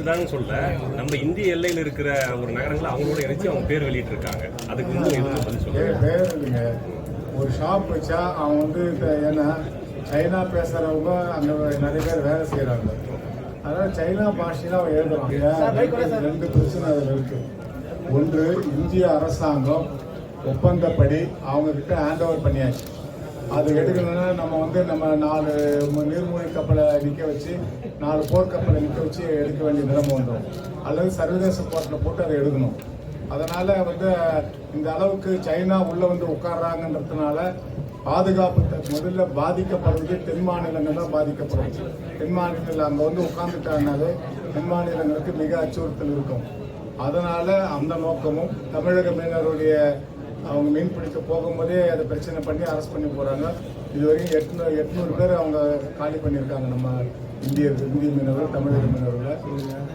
எதிர்த்துதான்னு சொல்ல நம்ம இந்திய எல்லையில் இருக்கிற ஒரு நகரங்களை அவங்களோட இணைச்சு அவங்க பேர் வெளியிட்டு இருக்காங்க அதுக்கு வந்து எதுவும் பதில் சொல்லுங்க ஒரு ஷாப் வச்சா அவன் வந்து ஏன்னா சைனா பேசுறவங்க அங்க நிறைய பேர் வேலை செய்யறாங்க அதனால சைனா பாஷையில அவன் எழுதுறான் ரெண்டு- ரெண்டு பிரச்சனை அதுல இருக்கு. ஒன்று இந்திய அரசாங்கம் ஒப்பந்தப்படி அவங்க கிட்ட ஹேண்ட் ஓவர் பண்ணியாச்சு. அது எடுக்கணும்னா நம்ம வந்து நம்ம நாலு நீர்மூழ்கி கப்பலை நிற்க வச்சு நாலு போர்க்கப்பலை நிற்க வச்சு எடுக்க வேண்டிய நிலைமை வந்துடும். அல்லது சர்வதேச போர்ட்டில் போட்டு அதை எடுக்கணும். அதனால் வந்து இந்த அளவுக்கு சைனா உள்ளே வந்து உட்காடுறாங்கன்றதுனால பாதுகாப்பு முதல்ல பாதிக்கப்படுறது தென் மாநிலங்கள் தான் பாதிக்கப்படுது. தென் மாநிலங்கள் அங்கே வந்து உட்காந்துட்டாங்கனாலே தென் மாநிலங்களுக்கு மிக அச்சுறுத்தல் இருக்கும். அதனால் அந்த நோக்கமும் தமிழக மீனவருடைய அவங்க மீன் பிடிக்க போகும்போதே அதை பிரச்சனை பண்ணி அரெஸ்ட் பண்ணி போறாங்க. இதுவரையும் எட்நூறு எட்நூறு பேர் அவங்க காலி பண்ணியிருக்காங்க நம்ம இந்திய இந்திய மீனவர்கள் தமிழக மீனவர்கள்.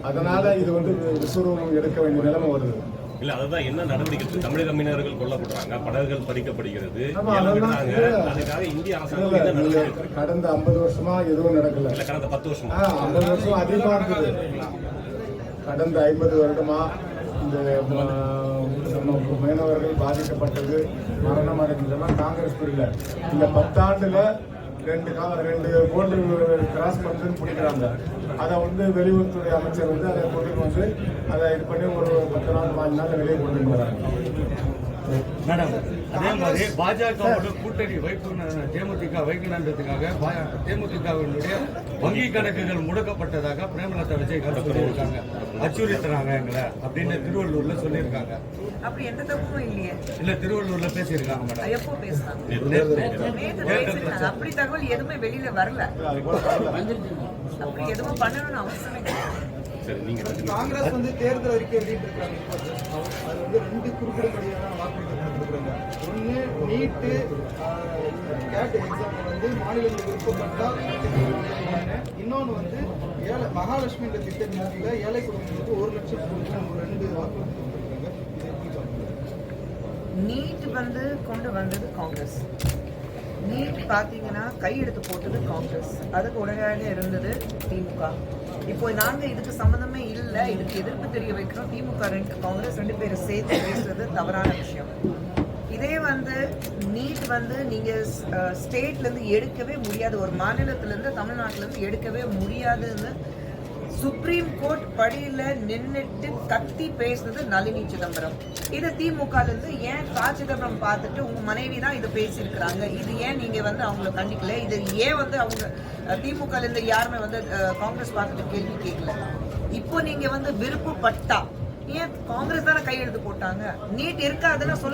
அதனால இது வந்து விஸ்வரூபம் எடுக்க வேண்டிய நிலைமை வருது. இல்ல அதுதான் என்ன நடவடிக்கை தமிழக மீனவர்கள் கொல்லப்படுறாங்க படகுகள் பறிக்கப்படுகிறது. அதுக்காக இந்திய அரசாங்கம்? கடந்த ஐம்பது வருஷமா எதுவும் நடக்கல. கடந்த பத்து வருஷமா? ஐம்பது வருஷம் அதிகமா இருக்குது கடந்த ஐம்பது வருடமா இந்த ம, நம்ம மீனவர்கள் பாதிக்கப்பட்டது மரணம் அடைஞ்சதெல்லாம் காங்கிரஸ் பிரிவில் இந்த பத்தாண்டுல ரெண்டு கா- ரெண்டு கோல்டு கிராஸ் பண்ணுறதுன்னு பிடிக்கிறாங்க. அதை வந்து வெளியுறவுத்துறை அமைச்சர் வந்து அதை கொண்டு வந்து அதை இது பண்ணி ஒரு பத்து நாள் பாஞ்சு நாள் வெளியே கொண்டு வராங்க மேடம் அதே மாதிரி பாஜகவோட கூட்டணி வைக்கணும் தேமுதிக வைக்கணுன்றதுக்காக தேமுதிகவினுடைய வங்கி கணக்குகள் முடக்கப்பட்டதாக பிரேமலதா விஜயகாந்த் சொல்லியிருக்காங்க. அச்சுறுத்துறாங்க எங்களை அப்படின்னு திருவள்ளூர்ல சொல்லியிருக்காங்க. அப்படி எந்த தப்பும் இல்லையே. இல்ல திருவள்ளூர்ல பேசியிருக்காங்க மேடம். எப்போ அப்படி தகவல் எதுவுமே வெளியில வரல. அப்படி எதுவும் பண்ணணும்னு அவசியமே காங்கிரஸ் வந்து தேர்தல் அறிக்கை வெளியிட்டிருக்காங்க. அது வந்து ரெண்டு குறுக்கிடப்படியான வாக்குறுதிகள் கொடுக்குறாங்க ஒன்று நீட்டு கேட் எக்ஸாம் வந்து மாநிலங்கள் விருப்பப்பட்டால். இன்னொன்று வந்து ஏழை மகாலட்சுமின்ற திட்டத்தின் கீழே ஏழை குடும்பங்களுக்கு ஒரு லட்சம் கொடுக்கணும் ஒரு ரெண்டு வாக்குறுதி பார்க்கணும்? நீட் வந்து கொண்டு வந்தது காங்கிரஸ் நீட் பார்த்தீங்கன்னா கையெடுத்து போட்டது காங்கிரஸ் அதுக்கு உடனடியாக இருந்தது திமுக. இப்போ நாங்க இதுக்கு சம்மந்தமே இல்லை. இதுக்கு எதிர்ப்பு தெரிய வைக்கிறோம். திமுக ரெண்டு காங்கிரஸ் ரெண்டு பேரும் சேர்த்து பேசுறது தவறான விஷயம். இதே வந்து நீட் வந்து நீங்க அஹ், ஸ்டேட்ல இருந்து எடுக்கவே முடியாது. ஒரு மாநிலத்திலேருந்து இருந்து தமிழ்நாட்டுல இருந்து எடுக்கவே முடியாதுன்னு சுப்ரீம் கோர்ட் படியில நின்னுட்டு கத்தி பேசுனது நளினி சிதம்பரம். இது திமுக இருந்து ஏன் ப சிதம்பரம் பார்த்துட்டு உங்க மனைவி தான் இது பேசியிருக்கிறாங்க? இது ஏன் நீங்க வந்து அவங்கள கண்டிக்கல? இது ஏன் வந்து அவங்க திமுக இருந்து யாருமே வந்து காங்கிரஸ் பார்த்துட்டு கேள்வி கேட்கல இப்போ நீங்க வந்து விருப்பப்பட்டா ஏன் காங்கிரஸ் தானே கையெழுத்து போட்டாங்க? நீட் இருக்காதுன்னு சொல்ல